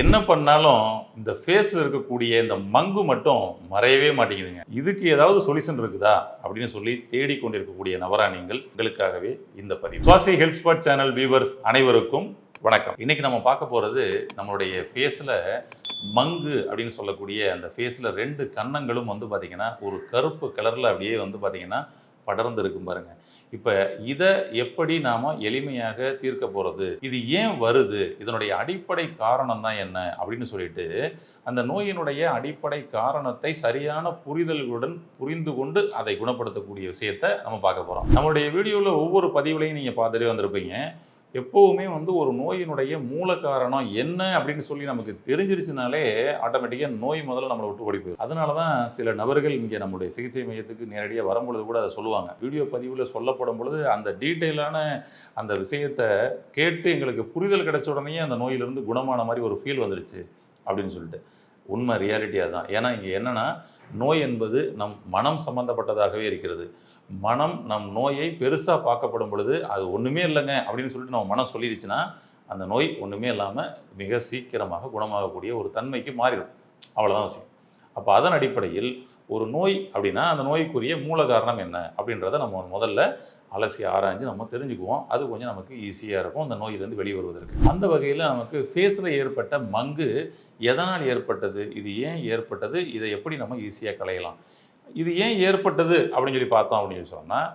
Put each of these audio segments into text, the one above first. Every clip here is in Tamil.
என்ன பண்ணாலும் இந்த ஃபேஸில் இருக்கக்கூடிய இந்த மங்கு மட்டும் மறையவே மாட்டேங்குதுங்க. இதுக்கு ஏதாவது சொல்யூஷன் இருக்குதா? அப்படின்னு சொல்லி தேடிக்கொண்டிருக்கக்கூடிய நபரா நீங்கள் உங்களுக்காகவே இந்த பதிவு. Swasi health spot channel viewers அனைவருக்கும் வணக்கம். இன்னைக்கு நம்ம பார்க்க போகிறது நம்மளுடைய ஃபேஸில் மங்கு அப்படின்னு சொல்லக்கூடிய அந்த ஃபேஸில் ரெண்டு கன்னங்களும் வந்து பார்த்திங்கன்னா ஒரு கருப்பு கலரில் அப்படியே வந்து பார்த்திங்கன்னா படர்ந்து இருக்கும் பாருங்க. இப்போ இதை எப்படி நாம் எளிமையாக தீர்க்க போகிறது இது ஏன் வருது? இதனுடைய அடிப்படை காரணம் தான் என்ன? அப்படின்னு சொல்லிட்டு அந்த நோயினுடைய அடிப்படை காரணத்தை சரியான புரிதல்களுடன் புரிந்து கொண்டு அதை குணப்படுத்தக்கூடிய விஷயத்தை நம்ம பார்க்க போகிறோம் நம்மளுடைய வீடியோவில் ஒவ்வொரு பதிவுலையும் நீங்கள் பார்த்துட்டே வந்திருப்பீங்க. எப்போவுமே வந்து ஒரு நோயினுடைய மூல காரணம் என்ன அப்படின்னு சொல்லி நமக்கு தெரிஞ்சிருச்சுனாலே ஆட்டோமேட்டிக்காக நோய் முதல்ல நம்மளை விட்டு ஓடி போயிடும் அதனால தான் சில நபர்கள் இங்கே நம்மளுடைய சிகிச்சை மையத்துக்கு நேரடியாக வரும்பொழுது கூட அதை சொல்லுவாங்க. வீடியோ பதிவில் சொல்லப்படும் பொழுது அந்த டீட்டெயிலான அந்த விஷயத்தை கேட்டு எங்களுக்கு புரிதல் கிடைச்ச உடனே அந்த நோயிலிருந்து குணமான மாதிரி ஒரு ஃபீல் வந்துடுச்சு அப்படின்னு சொல்லிட்டு. உண்மை ரியாலிட்டி அதுதான் ஏன்னா இங்கே என்னென்னா நோய் என்பது நம் மனம் சம்பந்தப்பட்டதாகவே இருக்கிறது. மனம் நம் நோயை பெருசாக பார்க்கப்படும் பொழுது அது ஒன்றுமே இல்லைங்க அப்படின்னு சொல்லிட்டு நம்ம மனம் சொல்லிடுச்சுன்னா அந்த நோய் ஒன்றுமே இல்லாமல் மிக சீக்கிரமாக குணமாகக்கூடிய ஒரு தன்மைக்கு மாறிடும். அவ்வளோதான் விஷயம் அப்போ அதன் அடிப்படையில் ஒரு நோய் அப்படின்னா அந்த நோய்க்குரிய மூல காரணம் என்ன அப்படின்றத நம்ம முதல்ல அலசி ஆராய்ஞ்சு நம்ம தெரிஞ்சுக்குவோம். அது கொஞ்சம் நமக்கு ஈஸியாக இருக்கும். அந்த நோயிலேருந்து வெளியே வருவதற்கு அந்த வகையில் நமக்கு ஃபேஸில் ஏற்பட்ட மங்கு எதனால் ஏற்பட்டது? இது ஏன் ஏற்பட்டது? இதை எப்படி நம்ம ஈஸியாக களையலாம்? இது ஏன் ஏற்பட்டது அப்படின்னு சொல்லி பார்த்தோம் அப்படின்னு சொல்லி சொன்னால்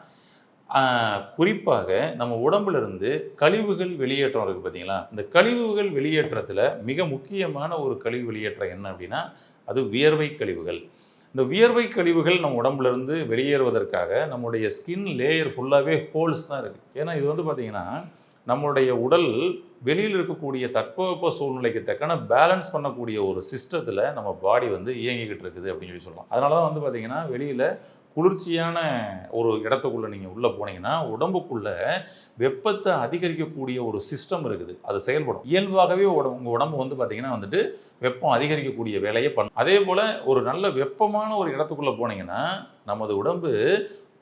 குறிப்பாக நம்ம உடம்புல இருந்து கழிவுகள் வெளியேற்றம் இருக்குது பார்த்தீங்களா இந்த கழிவுகள் வெளியேற்றத்தில் மிக முக்கியமான ஒரு கழிவு வெளியேற்றம் என்ன அப்படின்னா அது வியர்வை கழிவுகள். இந்த வியர்வை கழிவுகள் நம்ம உடம்புலேருந்து வெளியேறுவதற்காக நம்முடைய ஸ்கின் லேயர் ஃபுல்லாகவே ஹோல்ஸ் தான் இருக்குது ஏன்னா இது வந்து பார்த்திங்கன்னா நம்மளுடைய உடல் வெளியில் இருக்கக்கூடிய தட்பவெப்ப சூழ்நிலைக்கு தக்கன பேலன்ஸ் பண்ணக்கூடிய ஒரு சிஸ்டத்தில் நம்ம பாடி வந்து இயங்கிக்கிட்டு இருக்குது அப்படின்னு சொல்லி சொல்லலாம். அதனால தான் வந்து பார்த்திங்கன்னா வெளியில் குளிர்ச்சியான ஒரு இடத்துக்குள்ளே நீங்கள் உள்ளே போனீங்கன்னா உடம்புக்குள்ளே வெப்பத்தை அதிகரிக்கக்கூடிய ஒரு சிஸ்டம் இருக்குது. அது செயல்படும். இயல்பாகவே உடம்பு உங்கள் உடம்பு வந்து பார்த்திங்கன்னா வந்துட்டு வெப்பம் அதிகரிக்கக்கூடிய வேலையை பண்ணும். அதே போல் ஒரு நல்ல வெப்பமான ஒரு இடத்துக்குள்ளே போனீங்கன்னா நமது உடம்பு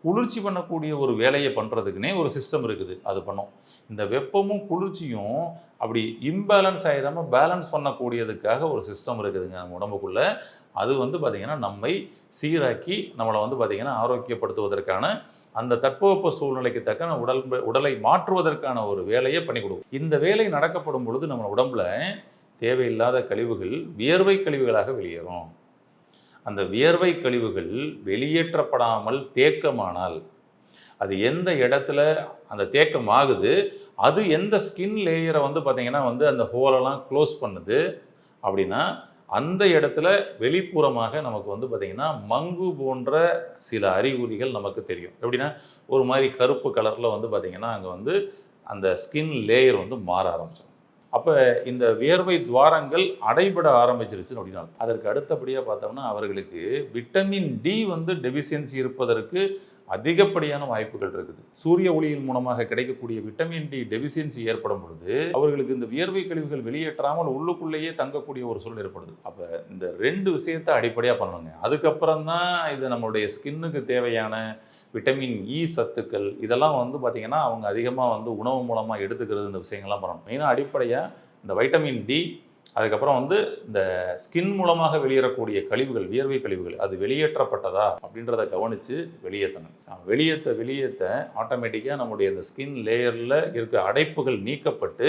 குளிர்ச்சி பண்ணக்கூடிய ஒரு வேலையை பண்ணுறதுக்குனே ஒரு சிஸ்டம் இருக்குது. அது பண்ணும். இந்த வெப்பமும் குளிர்ச்சியும் அப்படி இம்பேலன்ஸ் ஆகிடாமல் பேலன்ஸ் பண்ணக்கூடியதுக்காக ஒரு சிஸ்டம் இருக்குதுங்க நம்ம உடம்புக்குள்ளே. அது வந்து பார்த்திங்கன்னா நம்மை சீராக்கி நம்மளை வந்து பார்த்திங்கன்னா ஆரோக்கியப்படுத்துவதற்கான அந்த தட்பவெப்ப சூழ்நிலைக்கு தக்க உடல் உடலை மாற்றுவதற்கான ஒரு வேலையை பண்ணி கொடுக்கும். இந்த வேலை நடக்கப்படும் பொழுது நம்ம உடம்புல தேவையில்லாத கழிவுகள் வியர்வை கழிவுகளாக வெளியேறும். அந்த வியர்வை கழிவுகள் வெளியேற்றப்படாமல் தேக்கமானால் அது எந்த இடத்துல அந்த தேக்கம் ஆகுது அது எந்த ஸ்கின் லேயரை வந்து பார்த்திங்கன்னா வந்து அந்த ஹோலெல்லாம் க்ளோஸ் பண்ணுது அப்படின்னா அந்த இடத்துல வெளிப்புறமாக நமக்கு வந்து பார்த்திங்கன்னா மங்கு போன்ற சில அறிகுறிகள் நமக்கு தெரியும். எப்படின்னா ஒரு மாதிரி கருப்பு கலரில் வந்து பார்த்திங்கன்னா அங்கே வந்து அந்த ஸ்கின் லேயர் வந்து மாற ஆரம்பிச்சிடும். அப்போ இந்த வியர்வை துவாரங்கள் அடைபட ஆரம்பிச்சிருச்சு அப்படின்னா அதற்கு அடுத்தபடியாக பார்த்தோம்னா அவர்களுக்கு விட்டமின் டி வந்து டெபிசியன்சி இருப்பதற்கு அதிகப்படியான வாய்ப்புகள் இருக்குது. சூரிய ஒளியின் மூலமாக கிடைக்கக்கூடிய விட்டமின் டி டெபிசியன்சி ஏற்படும் பொழுது அவர்களுக்கு இந்த வியர்வை கழிவுகள் வெளியேற்றாமல் உள்ளுக்குள்ளேயே தங்கக்கூடிய ஒரு சூழல் ஏற்படுது. அப்போ இந்த ரெண்டு விஷயத்தை அடிப்படையாக பண்ணுங்க அதுக்கப்புறம் தான் இது நம்மளுடைய ஸ்கின்னுக்கு தேவையான விட்டமின் இ e சத்துக்கள் இதெல்லாம் வந்து பார்த்திங்கன்னா அவங்க அதிகமாக வந்து உணவு மூலமாக எடுத்துக்கிறது இந்த விஷயங்கள்லாம் பண்ணணும். மெயினாக அடிப்படையாக இந்த வைட்டமின் டி அதுக்கப்புறம் வந்து இந்த ஸ்கின் மூலமாக வெளியேறக்கூடிய கழிவுகள் வியர்வை கழிவுகள் அது வெளியேற்றப்பட்டதா அப்படின்றத கவனித்து வெளியேற்றணும். வெளியேற்ற வெளியேற்ற ஆட்டோமேட்டிக்காக நம்முடைய இந்த ஸ்கின் லேயரில் இருக்க அடைப்புகள் நீக்கப்பட்டு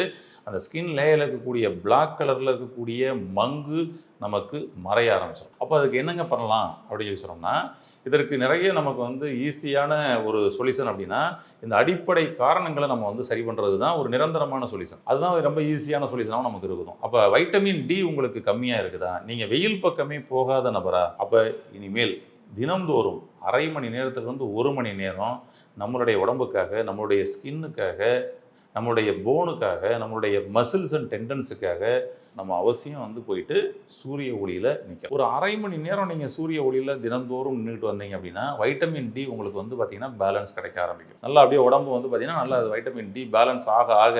அந்த ஸ்கின் லேயரில் இருக்கக்கூடிய பிளாக் கலரில் இருக்கக்கூடிய மங்கு நமக்கு மறைய ஆரம்பிச்சிடும் அப்போ அதுக்கு என்னங்க பண்ணலாம் அப்படின்னு சொல்லி சொன்னோம்னா இதற்கு நிறைய நமக்கு வந்து ஈஸியான ஒரு சொல்யூஷன் அப்படின்னா இந்த அடிப்படை காரணங்களை நம்ம வந்து சரி பண்ணுறது தான் ஒரு நிரந்தரமான சொல்யூஷன். அதுதான் ரொம்ப ஈஸியான சொல்யூஷனாகவும் நமக்கு இருக்கும். அப்போ வைட்டமின் டி உங்களுக்கு கம்மியாக இருக்குதா? நீங்கள் வெயில் பக்கமே போகாத நபரா? அப்போ இனிமேல் தினம்தோறும் அரை மணி நேரத்துலேருந்து ஒரு மணி நேரம் நம்மளுடைய உடம்புக்காக நம்மளுடைய ஸ்கின்னுக்காக நம்மளுடைய போனுக்காக நம்மளுடைய மசில்ஸ் அண்ட் டெண்டன்ஸுக்காக நம்ம அவசியம் வந்து போயிட்டு சூரிய ஒளியில் நிற்க ஒரு அரை மணி நேரம் நீங்கள் சூரிய ஒளியில் தினந்தோறும் நின்றுட்டு வந்தீங்க அப்படின்னா வைட்டமின் டி உங்களுக்கு வந்து பார்த்திங்கன்னா பேலன்ஸ் கிடைக்க ஆரம்பிக்கும். நல்லா அப்படியே உடம்பு வந்து பார்த்திங்கன்னா நல்லா வைட்டமின் டி பேலன்ஸ் ஆக ஆக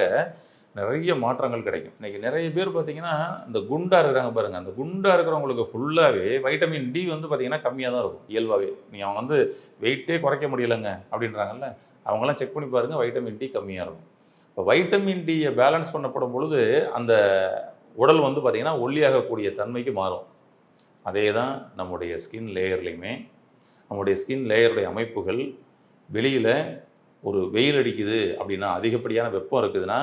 நிறைய மாற்றங்கள் கிடைக்கும். இன்றைக்கி நிறைய பேர் பார்த்தீங்கன்னா இந்த குண்டாக இருக்கிறாங்க பாருங்கள் அந்த குண்டாக இருக்கிறவங்களுக்கு ஃபுல்லாகவே வைட்டமின் டி வந்து பார்த்திங்கன்னா கம்மியாக தான் இருக்கும். இயல்பாகவே நீங்கள் அவங்க வந்து வெயிட்டே குறைக்க முடியலைங்க அப்படின்றாங்கல்ல அவங்களாம் செக் பண்ணி பாருங்கள் வைட்டமின் டி கம்மியாக இருக்கும். இப்போ வைட்டமின் டியை பேலன்ஸ் பண்ணப்படும் பொழுது அந்த உடல் வந்து பார்த்திங்கன்னா ஒல்லியாகக்கூடிய தன்மைக்கு மாறும். அதே தான் நம்முடைய ஸ்கின் லேயர்லையுமே நம்முடைய ஸ்கின் லேயருடைய அமைப்புகள் வெளியில் ஒரு வெயில் அடிக்குது அப்படின்னா அதிகப்படியான வெப்பம் இருக்குதுன்னா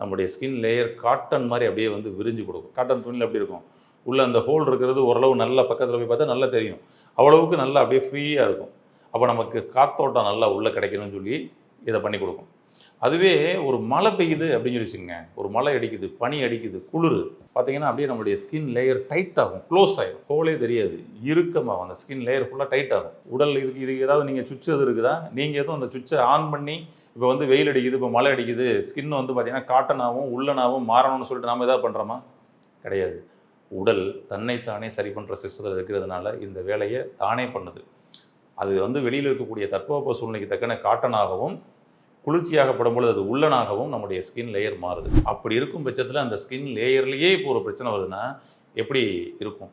நம்முடைய ஸ்கின் லேயர் காட்டன் மாதிரி அப்படியே வந்து விரிஞ்சு கொடுக்கும். காட்டன் துணியில் எப்படி இருக்கும்? உள்ளே அந்த ஹோல் இருக்கிறது ஓரளவு நல்ல பக்கத்தில் போய் பார்த்தா நல்லா தெரியும். அவ்வளவுக்கு நல்லா அப்படியே ஃப்ரீயாக இருக்கும். அப்போ நமக்கு காத்தோட்டம் நல்லா உள்ளே கிடைக்கணும்னு சொல்லி இதை பண்ணி கொடுக்கும். அதுவே ஒரு மழை பெய்யுது அப்படின்னு சொல்லி வச்சுக்கோங்க. ஒரு மழை அடிக்குது பனி அடிக்குது குளிர். பார்த்தீங்கன்னா அப்படியே நம்மளுடைய ஸ்கின் லேயர் டைட் ஆகும். க்ளோஸ் ஆகும் ஹோலே தெரியாது. இறுக்கமாகும் அந்த ஸ்கின் லேயர் ஃபுல்லாக டைட் ஆகும். உடல் இதுக்கு இதுக்கு ஏதாவது நீங்கள் சுவிட்ச் எது இருக்குதா? நீங்கள் எதுவும் அந்த சுவிட்சை ஆன் பண்ணி இப்போ வந்து வெயில் அடிக்குது இப்போ மழை அடிக்குது ஸ்கின் வந்து பார்த்தீங்கன்னா காட்டனாகவும் உள்ளனாகவும் மாறணும்னு சொல்லிட்டு நாம் எதாவது பண்ணுறோமா கிடையாது. உடல் தன்னைத்தானே சரி பண்ணுற சிஸ்டத்தில் இருக்கிறதுனால இந்த வேலையை தானே பண்ணுது. அது வந்து வெளியில் இருக்கக்கூடிய தட்பவெப்ப சூழ்நிலைக்கு தக்கன காட்டனாகவும் குளிர்ச்சியாகப்படும் பொழுது அது உள்ளனாகவும் நம்முடைய ஸ்கின் லேயர் மாறுது. அப்படி இருக்கும் பட்சத்தில் அந்த ஸ்கின் லேயர்லேயே இப்போ ஒரு பிரச்சனை வருதுன்னா எப்படி இருக்கும்?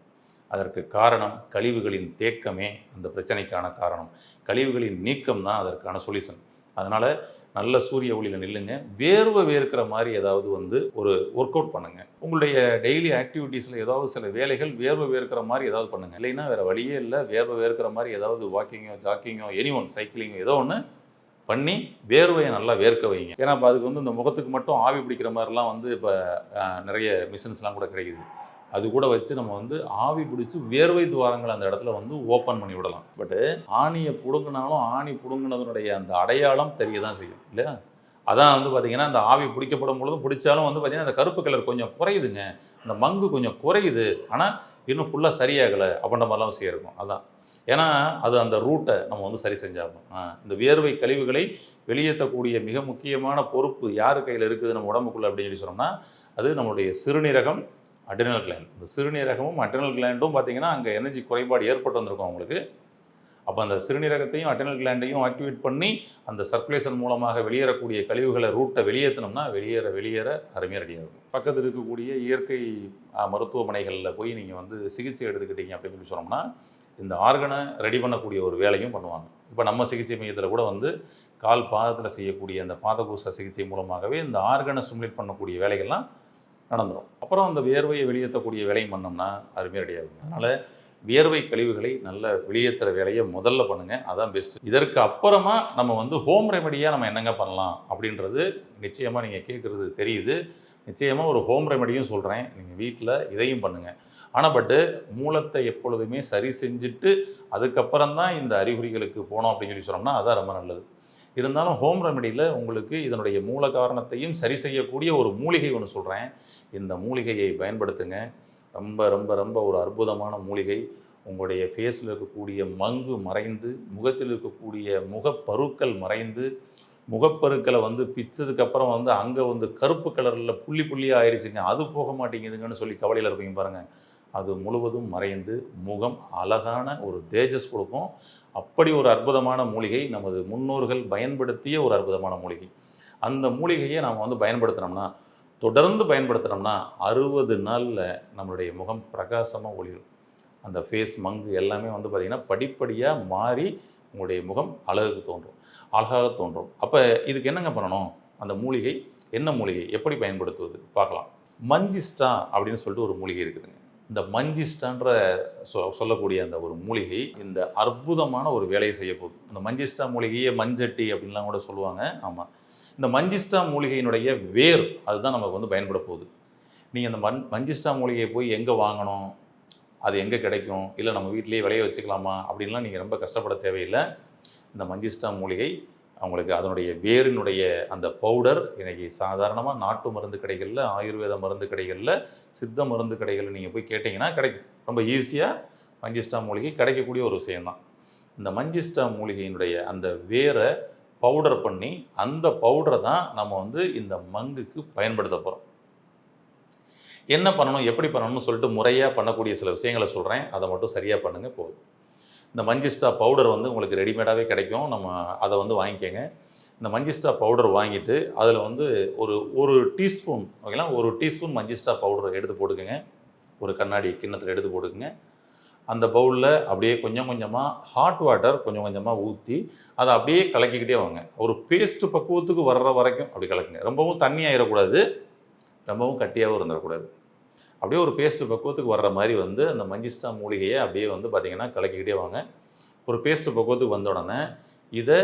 அதற்கு காரணம் கழிவுகளின் தேக்கமே அந்த பிரச்சனைக்கான காரணம். கழிவுகளின் நீக்கம் தான் அதற்கான சொல்யூஷன் அதனால் நல்ல சூரிய ஒளியில் நில்லுங்க. வேர்வை வேர்க்கிற மாதிரி ஏதாவது வந்து ஒரு ஒர்க் அவுட் பண்ணுங்கள் உங்களுடைய டெய்லி ஆக்டிவிட்டீஸில் ஏதாவது சில வேலைகள் வேர்வை வேர்க்கிற மாதிரி ஏதாவது பண்ணுங்க. இல்லைன்னா வேறு வழியே இல்லை. வேர்வை வேர்க்கிற மாதிரி ஏதாவது வாக்கிங்கோ ஜாக்கிங்கோ எனி ஒன் சைக்கிளிங்கோ ஏதோ ஒன்று பண்ணி வேர்வையை நல்லா வேர்க்க வைங்க. ஏன்னா இப்போ அதுக்கு வந்து இந்த முகத்துக்கு மட்டும் ஆவி பிடிக்கிற மாதிரிலாம் வந்து இப்போ நிறைய மிஷின்ஸ்லாம் கூட கிடைக்குது. அது கூட வச்சு நம்ம வந்து ஆவி பிடிச்சி வேர்வை துவாரங்கள் அந்த இடத்துல வந்து ஓப்பன் பண்ணி விடலாம். பட்டு ஆணியை பிடுங்கினாலும் ஆணி பிடுங்கினதனுடைய அந்த அடையாளம் தெரிய தான் செய்யும் இல்லையா? அதான் வந்து பார்த்தீங்கன்னா அந்த ஆவி பிடிக்கப்படும் பொழுது பிடிச்சாலும் வந்து பார்த்தீங்கன்னா அந்த கருப்பு கலர் கொஞ்சம் குறையுதுங்க. அந்த மங்கு கொஞ்சம் குறையுது. ஆனால் இன்னும் ஃபுல்லாக சரியாகலை அப்படின்ற மாதிரிலாம் விஷயம் இருக்கும் அதான். ஏன்னா அது அந்த ரூட்டை நம்ம வந்து சரி செஞ்சாகணும். இந்த வியர்வை கழிவுகளை வெளியேற்றக்கூடிய மிக முக்கியமான பொறுப்பு யார் கையில் இருக்குது நம்ம உடம்புக்குள்ள அப்படின்னு சொல்லி சொன்னோம்னா அது நம்மளுடைய சிறுநீரகம் அட்ரினல் கிளாண்ட் இந்த சிறுநீரகமும் அட்ரினல் கிளாண்டும் பார்த்தீங்கன்னா அங்கே எனர்ஜி குறைபாடு ஏற்பட்டு வந்திருக்கும் அவங்களுக்கு. அப்போ அந்த சிறுநீரகத்தையும் அட்ரினல் கிளாண்டையும் ஆக்டிவேட் பண்ணி அந்த சர்க்குலேஷன் மூலமாக வெளியேறக்கூடிய கழிவுகளை ரூட்டை வெளியேற்றினோம்னா வெளியேற வெளியேற அருமையாக ரெடியாக இருக்கும் பக்கத்தில் இருக்கக்கூடிய இயற்கை மருத்துவமனைகளில் போய் நீங்கள் வந்து சிகிச்சை எடுத்துக்கிட்டீங்க அப்படின்னு சொல்லி சொன்னோம்னா இந்த ஆர்கனை ரெடி பண்ணக்கூடிய ஒரு வேலையும் பண்ணுவாங்க. இப்போ நம்ம சிகிச்சை மையத்தில் கூட வந்து கால் பாதத்தில் செய்யக்கூடிய அந்த பாதகூச சிகிச்சை மூலமாகவே இந்த ஆர்கனை ஸ்டிமுலேட் பண்ணக்கூடிய வேலைகள்லாம் நடந்துடும் அப்புறம் அந்த வியர்வையை வெளியேற்றக்கூடிய வேலையும் பண்ணோம்னா அருமையாக ரெடி ஆகும் அதனால் வியர்வை கழிவுகளை நல்ல வெளியேற்றுற வேலையை முதல்ல பண்ணுங்கள் அதான் பெஸ்ட் இதற்கு அப்புறமா நம்ம வந்து ஹோம் ரெமெடியாக நம்ம என்னங்க பண்ணலாம் அப்படின்றது நிச்சயமாக நீங்கள் கேட்குறது தெரியுது. நிச்சயமாக ஒரு ஹோம் ரெமெடியும் சொல்கிறேன் நீங்கள் வீட்டில் இதையும் பண்ணுங்கள் ஆனால் பட்டு மூலத்தை எப்பொழுதுமே சரி செஞ்சுட்டு அதுக்கப்புறம் தான் இந்த அறிகுறிகளுக்கு போனோம் அப்படின்னு சொல்லி சொன்னோம்னா அதான் ரொம்ப நல்லது. இருந்தாலும் ஹோம் ரெமெடியில் உங்களுக்கு இதனுடைய மூல காரணத்தையும் சரி செய்யக்கூடிய ஒரு மூலிகை ஒன்று சொல்கிறேன் இந்த மூலிகையை பயன்படுத்துங்க. ரொம்ப ரொம்ப ரொம்ப ஒரு அற்புதமான மூலிகை. உங்களுடைய ஃபேஸில் இருக்கக்கூடிய மங்கு மறைந்து முகத்தில் இருக்கக்கூடிய முகப்பருக்கள் மறைந்து முகப்பருக்களை வந்து பிச்சதுக்கப்புறம் வந்து அங்கே வந்து கருப்பு கலரில் புள்ளி புள்ளியாக ஆயிடுச்சுங்க அது போக மாட்டேங்குதுங்கன்னு சொல்லி கவலையில் இருப்பீங்க பாருங்கள் அது முழுவதும் மறைந்து முகம் அழகான ஒரு தேஜஸ் கொடுக்கும். அப்படி ஒரு அற்புதமான மூலிகை நமது முன்னோர்கள் பயன்படுத்திய ஒரு அற்புதமான மூலிகை. அந்த மூலிகையை நாம் வந்து பயன்படுத்தினோம்னா தொடர்ந்து பயன்படுத்தினோம்னா அறுபது நாளில் நம்மளுடைய முகம் பிரகாசமாக ஒளிரும். அந்த ஃபேஸ் மங்கு எல்லாமே வந்து பார்த்திங்கன்னா படிப்படியாக மாறி உங்களுடைய முகம் அழகுக்கு தோன்றும். அழகாக தோன்றும். அப்போ இதுக்கு என்னங்க பண்ணணும்? அந்த மூலிகை என்ன மூலிகை? எப்படி பயன்படுத்துவது? பார்க்கலாம். மஞ்சிஸ்டா அப்படின்னு சொல்லிட்டு ஒரு மூலிகை இருக்குதுங்க. இந்த மஞ்சிஸ்டான்ற சொ சொல்லக்கூடிய அந்த ஒரு மூலிகை இந்த அற்புதமான ஒரு வேலையை செய்ய போகுது. அந்த மஞ்சிஸ்டா மூலிகையை மஞ்சட்டி அப்படின்லாம் கூட சொல்லுவாங்க. ஆமாம் இந்த மஞ்சிஸ்டா மூலிகையினுடைய வேர் அதுதான் நமக்கு வந்து பயன்பட போகுது. நீங்கள் அந்த மண் மஞ்சிஸ்டா மூலிகையை போய் எங்கே வாங்கணும்? அது எங்கே கிடைக்கும்? இல்லை நம்ம வீட்டிலேயே விளைய வச்சுக்கலாமா? அப்படின்லாம் நீங்கள் ரொம்ப கஷ்டப்பட தேவையில்லை. இந்த மஞ்சிஸ்டா மூலிகை அவங்களுக்கு அதனுடைய வேரினுடைய அந்த பவுடர் இன்றைக்கி சாதாரணமாக நாட்டு மருந்து கடைகளில் ஆயுர்வேத மருந்து கடைகளில் சித்த மருந்து கடைகளில் நீங்கள் போய் கேட்டிங்கன்னா கிடைக்கும். ரொம்ப ஈஸியாக மஞ்சிஸ்டா மூலிகை கிடைக்கக்கூடிய ஒரு விஷயம்தான் இந்த மஞ்சிஸ்டா மூலிகையினுடைய அந்த வேரை பவுடர் பண்ணி அந்த பவுடரை தான் நம்ம வந்து இந்த மங்குக்கு பயன்படுத்த போகிறோம் என்ன பண்ணணும் எப்படி பண்ணணும்னு சொல்லிட்டு முறையாக பண்ணக்கூடிய சில விஷயங்களை சொல்கிறேன் அதை மட்டும் சரியாக பண்ணுங்கள் போதும். இந்த மஞ்சிஸ்டா பவுடர் வந்து உங்களுக்கு ரெடிமேடாகவே கிடைக்கும். நம்ம அதை வந்து வாங்கிக்கோங்க. இந்த மஞ்சிஸ்டா பவுடர் வாங்கிட்டு அதில் வந்து ஒரு ஒரு டீஸ்பூன் ஓகேங்களா? ஒரு டீஸ்பூன் மஞ்சிஸ்டா பவுடர் எடுத்து போட்டுக்கோங்க. ஒரு கண்ணாடி கிண்ணத்தில் எடுத்து போட்டுக்கோங்க. அந்த பவுலில் அப்படியே கொஞ்சம் கொஞ்சமாக ஹாட் வாட்டர் கொஞ்சம் கொஞ்சமாக ஊற்றி அதை அப்படியே கலக்கிக்கிட்டே வாங்க. ஒரு பேஸ்ட் பக்குவத்துக்கு வர்ற வரைக்கும் அப்படி கலக்குங்க. ரொம்பவும் தண்ணி ஆயிடக்கூடாது ரொம்பவும் கட்டியாகவும் இருந்துடக்கூடாது. அப்படியே ஒரு பேஸ்ட் பக்குவத்துக்கு வர்ற மாதிரி வந்து அந்த மஞ்சிஸ்டா மூலிகையை அப்படியே வந்து பார்த்தீங்கன்னா கலக்கிக்கிட்டே வாங்க. ஒரு பேஸ்ட் பக்குவத்துக்கு வந்த உடனே இதை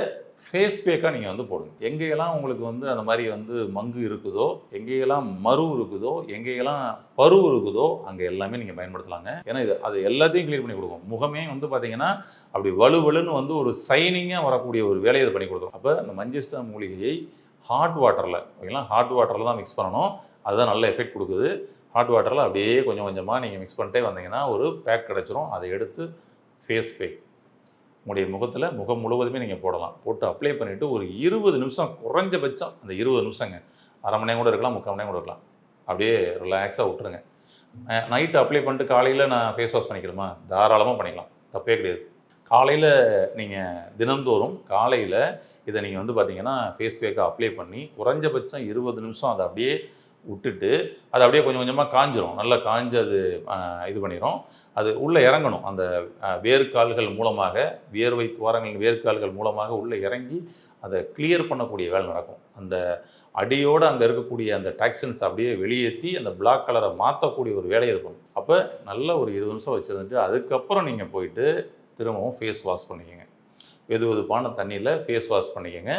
ஃபேஸ் பேக்காக நீங்கள் வந்து போடுங்க. எங்கேயெல்லாம் உங்களுக்கு வந்து அந்த மாதிரி வந்து மங்கு இருக்குதோ எங்கேயெல்லாம் மரு இருக்குதோ எங்கேயெல்லாம் பரு இருக்குதோ அங்கே எல்லாமே நீங்கள் பயன்படுத்தலாங்க. ஏன்னா இது அது எல்லாத்தையும் கிளியர் பண்ணி கொடுக்கும். முகமே வந்து பார்த்தீங்கன்னா அப்படி வலுவலுன்னு வந்து ஒரு சைனிங்காக வரக்கூடிய ஒரு வேலையை இது பண்ணி கொடுத்துரும் அப்போ அந்த மஞ்சஸ்டா மூலிகையை ஹாட் வாட்டரில் ஓகேங்களா? ஹாட் வாட்டரில் தான் மிக்ஸ் பண்ணணும். அதுதான் நல்ல எஃபெக்ட் கொடுக்குது. ஹாட் வாட்டரில் அப்படியே கொஞ்சம் கொஞ்சமாக நீங்கள் மிக்ஸ் பண்ணிட்டே வந்தீங்கன்னா ஒரு பேக் கிடச்சிரும். அதை எடுத்து ஃபேஸ் பேக் உங்களுடைய முகத்தில் முகம் முழுவதுமே நீங்கள் போடலாம். போட்டு அப்ளை பண்ணிவிட்டு ஒரு இருபது நிமிஷம் குறைஞ்சபட்சம் அந்த இருபது நிமிஷங்க. அரை மணி நேரம் கூட இருக்கலாம் முக்கால் மணி நேரம் கூட இருக்கலாம். அப்படியே ரிலாக்ஸாக விட்டுருங்க. நைட்டு அப்ளை பண்ணிட்டு காலையில் நான் ஃபேஸ் வாஷ் பண்ணிக்கணுமா? தாராளமாக பண்ணிக்கலாம். தப்பே கிடையாது. காலையில் நீங்கள் தினந்தோறும் காலையில் இதை நீங்கள் வந்து பார்த்தீங்கன்னா ஃபேஸ் பேக்கை அப்ளை பண்ணி குறைஞ்சபட்சம் இருபது நிமிஷம் அதை அப்படியே விட்டுட்டு அது அப்படியே கொஞ்சம் கொஞ்சமாக காஞ்சிரும். நல்லா காஞ்சு அது இது பண்ணிடும் அது உள்ளே இறங்கணும். அந்த வேர்க்கால்கள் மூலமாக வியர்வை துவாரங்களின் வேர்க்கால்கள் மூலமாக உள்ளே இறங்கி அதை கிளியர் பண்ணக்கூடிய வேலை நடக்கும். அந்த அடியோடு அங்கே இருக்கக்கூடிய அந்த டாக்ஸின்ஸ் அப்படியே வெளியேற்றி அந்த பிளாக் கலரை மாற்றக்கூடிய ஒரு வேலையை இது பண்ணும். அப்போ நல்ல ஒரு இருபது நிமிஷம் வச்சுருந்துட்டு அதுக்கப்புறம் நீங்கள் போயிட்டு திரும்பவும் ஃபேஸ் வாஷ் பண்ணிக்கோங்க. வெது வெதுப்பான தண்ணியில் ஃபேஸ் வாஷ் பண்ணிக்கோங்க.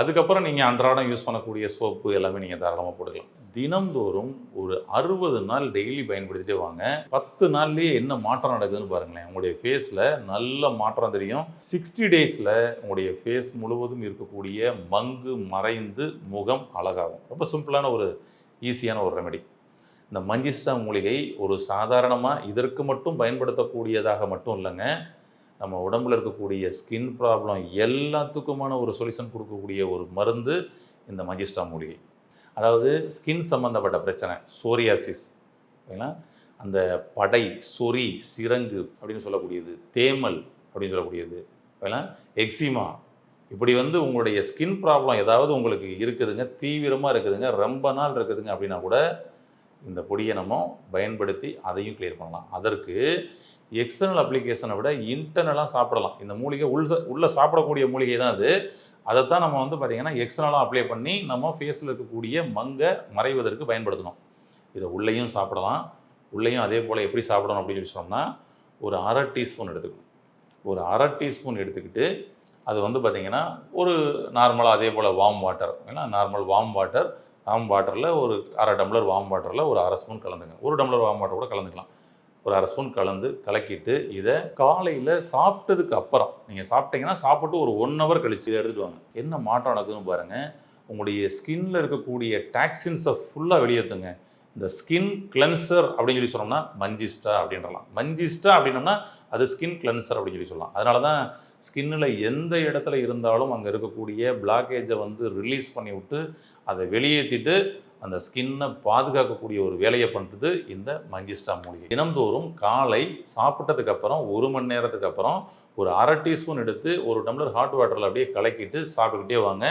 அதுக்கப்புறம் நீங்கள் அன்றாடம் யூஸ் பண்ணக்கூடிய சோப்பு எல்லாமே நீங்கள் தாராளமாக போட்டுக்கலாம். தினம்தோறும் ஒரு அறுபது நாள் டெய்லி பயன்படுத்திட்டே வாங்க. பத்து நாள்லேயே என்ன மாற்றம் நடக்குதுன்னு பாருங்களேன். உங்களுடைய ஃபேஸில் நல்ல மாற்றம் தெரியும். சிக்ஸ்டி டேஸில் உங்களுடைய ஃபேஸ் முழுவதும் இருக்கக்கூடிய மங்கு மறைந்து முகம் அழகாகும். ரொம்ப சிம்பிளான ஒரு ஈஸியான ஒரு ரெமெடி இந்த மஞ்சிஸ்டா மூலிகை ஒரு சாதாரணமாக இதற்கு மட்டும் பயன்படுத்தக்கூடியதாக மட்டும் இல்லைங்க. நம்ம உடம்புல இருக்கக்கூடிய ஸ்கின் ப்ராப்ளம் எல்லாத்துக்குமான ஒரு சொல்யூஷன் கொடுக்கக்கூடிய ஒரு மருந்து இந்த மஜிஸ்டா மூலிகை அதாவது ஸ்கின் சம்மந்தப்பட்ட பிரச்சனை சோரியாசிஸ் ஓகேங்களா அந்த படை சொறி சிரங்கு அப்படின்னு சொல்லக்கூடியது தேமல் அப்படின்னு சொல்லக்கூடியது. ஓகேங்களா எக்ஸிமா இப்படி வந்து உங்களுடைய ஸ்கின் ப்ராப்ளம் ஏதாவது உங்களுக்கு இருக்குதுங்க தீவிரமாக இருக்குதுங்க ரொம்ப நாள் இருக்குதுங்க அப்படின்னா கூட இந்த பொடியை நம்ம பயன்படுத்தி அதையும் கிளியர் பண்ணலாம். அதற்கு எக்ஸ்டர்னல் அப்ளிகேஷனை விட இன்டர்னலாக சாப்பிடலாம். இந்த மூலிகை உள் உள்ளே சாப்பிடக்கூடிய மூலிகை தான் அது. அதைத்தான் நம்ம வந்து பார்த்திங்கன்னா எக்ஸ்டர்னலாக அப்ளை பண்ணி நம்ம ஃபேஸில் இருக்கக்கூடிய மங்கை மறைவதற்கு பயன்படுத்தணும். இதை உள்ளேயும் சாப்பிடலாம். உள்ளேயும் அதே போல் எப்படி சாப்பிடணும் அப்படின்னு சொல்லி சொன்னோம்னா ஒரு அரை டீஸ்பூன் எடுத்துக்கணும். ஒரு அரை டீஸ்பூன் எடுத்துக்கிட்டு அது வந்து பார்த்திங்கன்னா ஒரு நார்மலாக அதே போல் வார்ம் வாட்டர் ஏன்னா நார்மல் வார்ம் வாட்டர் வார்ம் வாட்டரில் ஒரு அரை டம்ளர் வார்ம் வாட்டரில் ஒரு அரை ஸ்பூன் கலந்துங்க ஒரு டம்ளர் வார்ம் வாட்டர் கூட கலந்துக்கலாம். ஒரு அரை ஸ்பூன் கலந்து கலக்கிட்டு இதை காலையில் சாப்பிட்டதுக்கு அப்புறம் நீங்கள் சாப்பிட்டீங்கன்னா சாப்பிட்டு ஒரு ஒன் ஹவர் கழிச்சு இதை எடுத்துகிட்டு வாங்க. என்ன மாற்றம் நடக்குதுன்னு பாருங்கள் உங்களுடைய ஸ்கின்ல இருக்கக்கூடிய டாக்ஸின்ஸை ஃபுல்லாக வெளியேற்றுங்க இந்த ஸ்கின் கிளென்சர் அப்படின்னு சொல்லி சொன்னோம்னா மஞ்சிஸ்டா அப்படின்றலாம். மஞ்சிஸ்டா அப்படின்னோம்னா அது ஸ்கின் கிளென்சர் அப்படின்னு சொல்லி சொல்லலாம். அதனால தான் ஸ்கின்னில் எந்த இடத்துல இருந்தாலும் அங்கே இருக்கக்கூடிய பிளாக்கேஜை வந்து ரிலீஸ் பண்ணி விட்டு அதை வெளியேற்றிட்டு அந்த ஸ்கின்னை பாதுகாக்கக்கூடிய ஒரு வேலையை பண்ணுறது இந்த மஞ்சிஸ்டா மூலிகை. தினம்தோறும் காலை சாப்பிட்டதுக்கப்புறம் ஒரு மணி நேரத்துக்கு அப்புறம் ஒரு அரை டீஸ்பூன் எடுத்து ஒரு டம்ளர் ஹாட் வாட்டரில் அப்படியே கலக்கிட்டு சாப்பிட்டுக்கிட்டே வாங்க.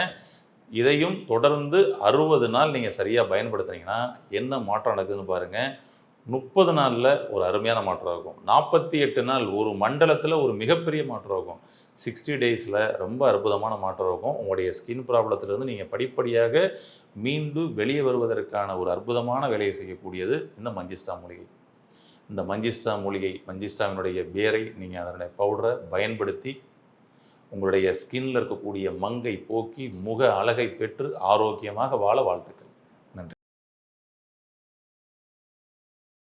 இதையும் தொடர்ந்து அறுபது நாள் நீங்கள் சரியாக பயன்படுத்துனீங்கன்னா என்ன மாற்றம் நடக்குதுன்னு பாருங்கள் முப்பது நாளில் ஒரு அருமையான மாற்றம் இருக்கும் நாற்பத்தி எட்டு நாள் ஒரு மண்டலத்தில் ஒரு மிகப்பெரிய மாற்றம் இருக்கும் சிக்ஸ்டி டேஸில் ரொம்ப அற்புதமான மாற்றம் இருக்கும் உங்களுடைய ஸ்கின் ப்ராப்ளத்திலிருந்து நீங்கள் படிப்படியாக மீண்டும் வெளியே வருவதற்கான ஒரு அற்புதமான வேலையை செய்யக்கூடியது இந்த மஞ்சிஸ்டா மூலிகை. இந்த மஞ்சிஸ்டா மூலிகை மஞ்சிஸ்டாவினுடைய வேரை நீங்கள் அதனுடைய பவுடரை பயன்படுத்தி உங்களுடைய ஸ்கின்ல இருக்கக்கூடிய மங்கை போக்கி முக அழகை பெற்று ஆரோக்கியமாக வாழ வாழ்த்துக்கள்.